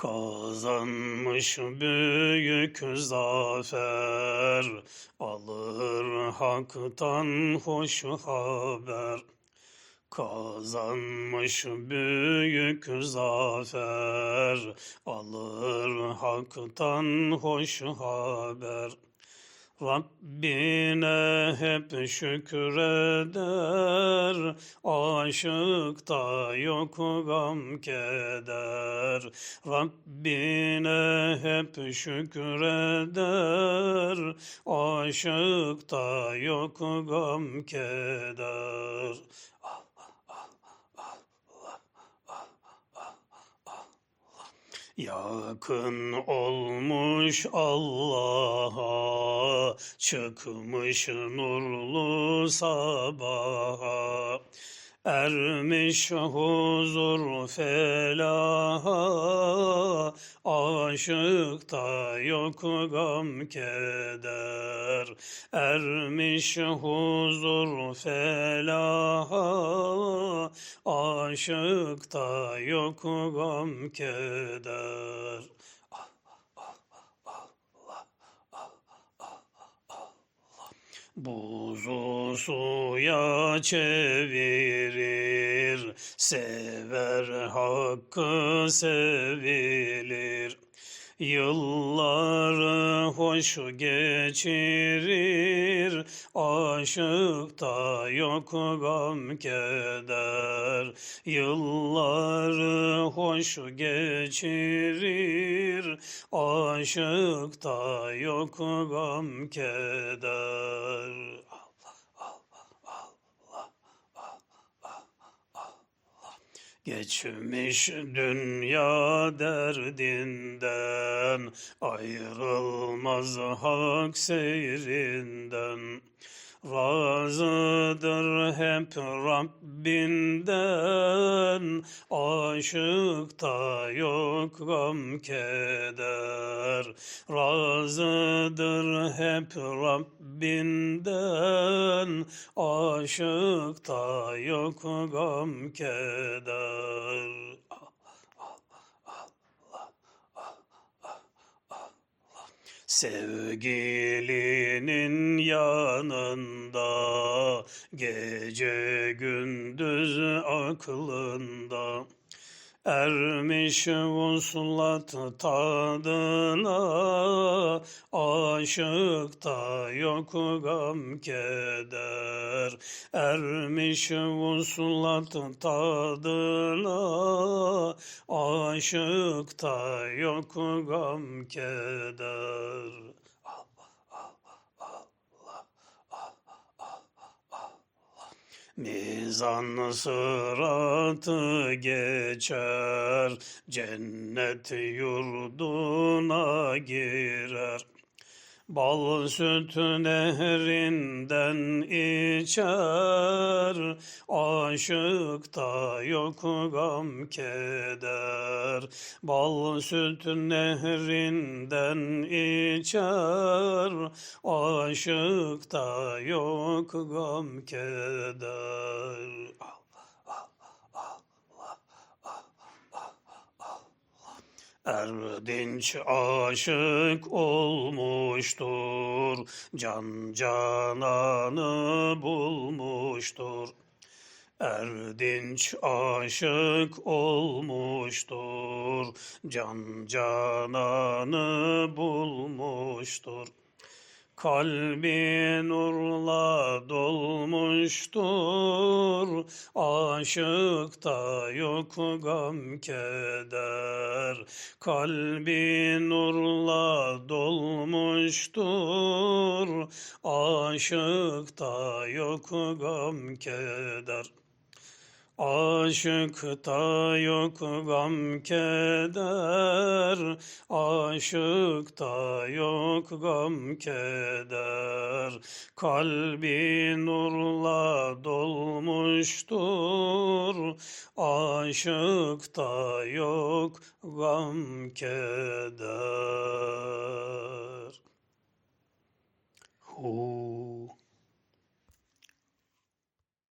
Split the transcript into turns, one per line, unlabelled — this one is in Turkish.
Kazanmış büyük zafer, alır haktan hoş haber. Kazanmış büyük zafer, alır haktan hoş haber. Rabbine hep şükreder, aşıkta yok gam keder. Rabbine hep şükreder, aşıkta yok gam keder. Yakın olmuş Allah'a, çıkmış nurlu sabaha. Ermiş huzur felaha, aşıkta yok gam keder. Ermiş huzur felaha, aşıkta yok gam keder. Buzu suya çevirir, sever hakkı sevilir. Yılları hoş geçirir, aşıkta yok gam keder. Yılları hoş geçirir, aşıkta yok gam keder. Geçmiş dünya derdinden ayrılmaz hak seyrinden. Razıdır hep Rabbinden, aşıkta yok gam keder. Razıdır hep Rabbinden, aşıkta yok gam keder. Sevgilinin yanında gece gündüz aklında Ermiş vuslat tadına aşıkta yok gam keder. Ermiş vuslat tadına aşıkta yok gam keder Mizan sıratı geçer, cennet yurduna girer. Bal süt nehrinden içer, aşıkta yok gam keder. Bal süt nehrinden içer, aşıkta yok gam keder. Erdinç aşık olmuştur, can cananı bulmuştur. Erdinç aşık olmuştur, can cananı bulmuştur. Kalbi nurla dolmuştur, aşıkta yok gam keder. Kalbi nurla dolmuştur, aşıkta yok gam keder. Aşıkta yok gam keder, aşıkta yok gam keder. Kalbi nurla dolmuştur, aşıkta yok gam keder. Hu